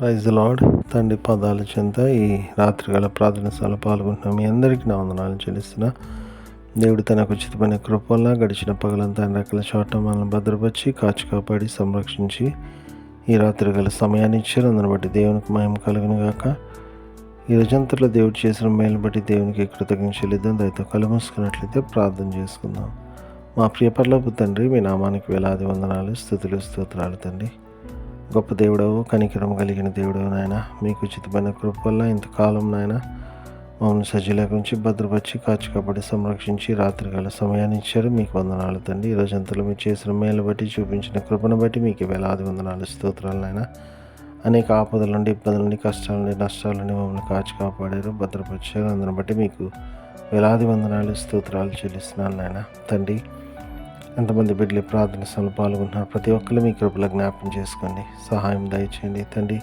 Praise lord. తండ్రి పదాల చెంత ఈ రాత్రిగల ప్రార్థనశాల పాల్గొంటున్న మీ అందరికీ నా వందనాలు చెల్లిస్తున్నా. దేవుడు తనకు ఉచితమైన కృపల్లా గడిచిన పగలంతా ఆయన రకాల చోట మనల్ని భద్రపరిచి కాచి కాపాడి సంరక్షించి ఈ రాత్రి గల సమయాన్ని ఇచ్చారు. అందుని బట్టి దేవునికి మహిమ కలుగును గాక. ఈ రోజంతట్లో దేవుడు చేసిన మేలు బట్టి దేవునికి కృతజ్ఞ చెల్లిద్దాం. దయతో కళ్ళు ప్రార్థన చేసుకుందాం. మా ప్రియపర్లోపు తండ్రి మీ నామానికి వేలాది వందనాలు స్థుతులు స్తోత్రాలు తండ్రి. గొప్ప దేవుడవు కనికరం కలిగిన దేవుడవు నాయన. మీకు ఉచితమైన కృప వల్ల ఇంతకాలం నాయన. మమ్మల్ని సజ్జీలకు నుంచి భద్రపరిచి కాచి కాపాడి సంరక్షించి రాత్రికాల సమయాన్ని ఇచ్చారు. మీకు వందనాలు తండ్రి. ఈరోజు అంతలో మీరు చేసిన మేలు బట్టి చూపించిన కృపను బట్టి మీకు వేలాది వందనాలు స్తోత్రాలు నాయన. అనేక ఆపదల నుండి ఇబ్బందుల నుండి కష్టాల నుండి నష్టాల నుండి మమ్మల్ని కాచి కాపాడారు భద్రపరిచారు. అందుని బట్టి మీకు వేలాది వందనాలు స్తోత్రాలు చెల్లిస్తున్నాను నాయన. తండ్రి ఎంతమంది బిడ్డలు ప్రార్థన సభలు పాల్గొంటున్నారు? ప్రతి ఒక్కరు మీ కృపలో జ్ఞాపకం చేసుకోండి. సహాయం దయచేయండి. తండ్రి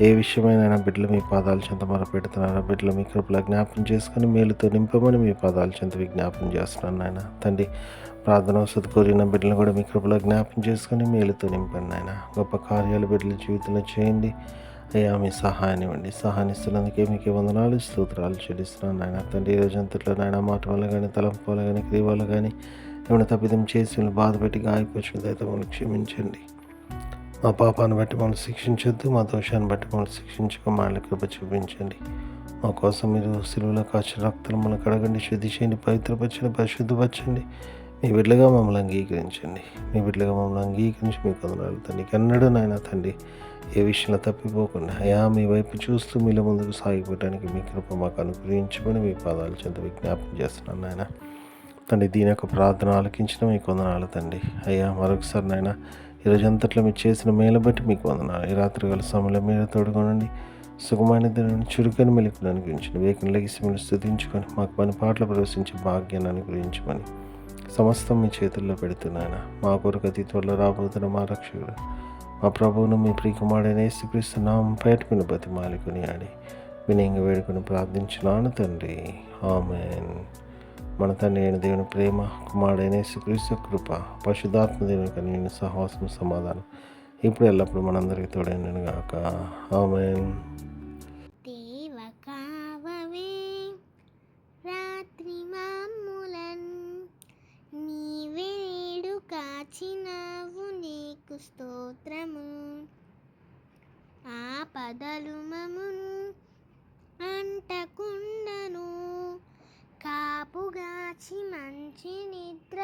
ఏ విషయమైనా బిడ్డలు మీ పాదాలు చెంత మొర పెడుతున్నారో బిడ్డలు మీ కృపలో జ్ఞాపకం చేసుకొని మేలుతో నింపమని మీ పాదాలు చెంత విజ్ఞాపం చేస్తున్నాను నాయన. తండ్రి ప్రార్థన వసతి కోరిన బిడ్డలు కూడా మీ కృపలో జ్ఞాపకం చేసుకొని మేలుతో నింపండి నాయన. గొప్ప కార్యాలు బిడ్డల జీవితంలో చేయండి. అయ్యా మీ సహాయాన్ని ఇవ్వండి. సహాయాన్ని ఇస్తున్నందుకే మీకు వందనాలు స్తోత్రాలు చెల్లిస్తున్నాను నాయన. తండ్రి ఈ రోజంతట్లో నాయన మాట వల్ల కానీ తలంపు వల్ల కానీ క్రియ వల్ల కానీ ఏమైనా తప్పిదం చేసి బాధ బాధపెట్టి గాయపరిచిన దయతో మమ్మల్ని క్షమించండి. మా పాపాన్ని బట్టి మమ్మల్ని శిక్షించొద్దు మా దోషాన్ని బట్టి మమ్మల్ని శిక్షించక మా కృప చూపించండి. మా కోసం మీరు సిలువలో కాచి రక్తలు మమ్మల్ని కడగండి శుద్ధి చేయండి పవిత్రపరచండి పరిశుద్ధపరచండి. మీ బిడ్డగా మమ్మల్ని అంగీకరించండి. మీ బిడ్డగా మమ్మల్ని అంగీకరించి మీకు వందనాలు తండ్రి. కన్నడ నాయన తండ్రి ఏ విషయంలో తప్పిపోకుండా అయా మీ వైపు చూస్తూ మీలో ముందుకు సాగిపోవడానికి మీ కృప మాకు అనుగ్రహించమని మీ పాదాలు చెంత విజ్ఞాపం చేస్తున్నాను నాయన. తండ్రి దీని యొక్క ప్రార్థన ఆలకించిన మీకు వందనాలు తండ్రి. అయ్యా మరొకసారి నాయన ఈరోజు అంతట్లో మీరు చేసిన మేలు బట్టి మీకు వందనాలు. ఈ రాత్రి గల సమయంలో మీరు తోడుకోనండి. సుఖమైన దినాన్ని చురుకని మెలుకుని అనుగ్రహించండి వేకని లెగిసి మీరు స్థుతించుకొని మాకు పని పాటలు ప్రవేశించే భాగ్యాన్ని అనుగ్రహించమని సమస్తం మీ చేతుల్లో పెడుతున్నాయన మా కొరకు అతి త్వరలో రాబోతున్న మా రక్షకుడు మా ప్రభువును మీ ప్రియకుమారుడైన యేసుక్రీస్తు నామం పేట మీద బతి మాలికొని ఆడి వినయంగా వేడుకొని ప్రార్థించున్నాను తండ్రి. ఆమెన్. మన తండ్రి అయిన దేవుని ప్రేమ కుమారుడైన శ్రీకృష్ణ కృప పశుధాత్మ దేవుని కలిగిన సహవాసం సమాధానం ఇప్పుడు ఎల్లప్పుడు మనందరికీ తోడైనను గాక. ఆమె రాత్రి నీవేడు కాచినావు నీకు స్తోత్రము. ఆ పదలు మమును అంటకు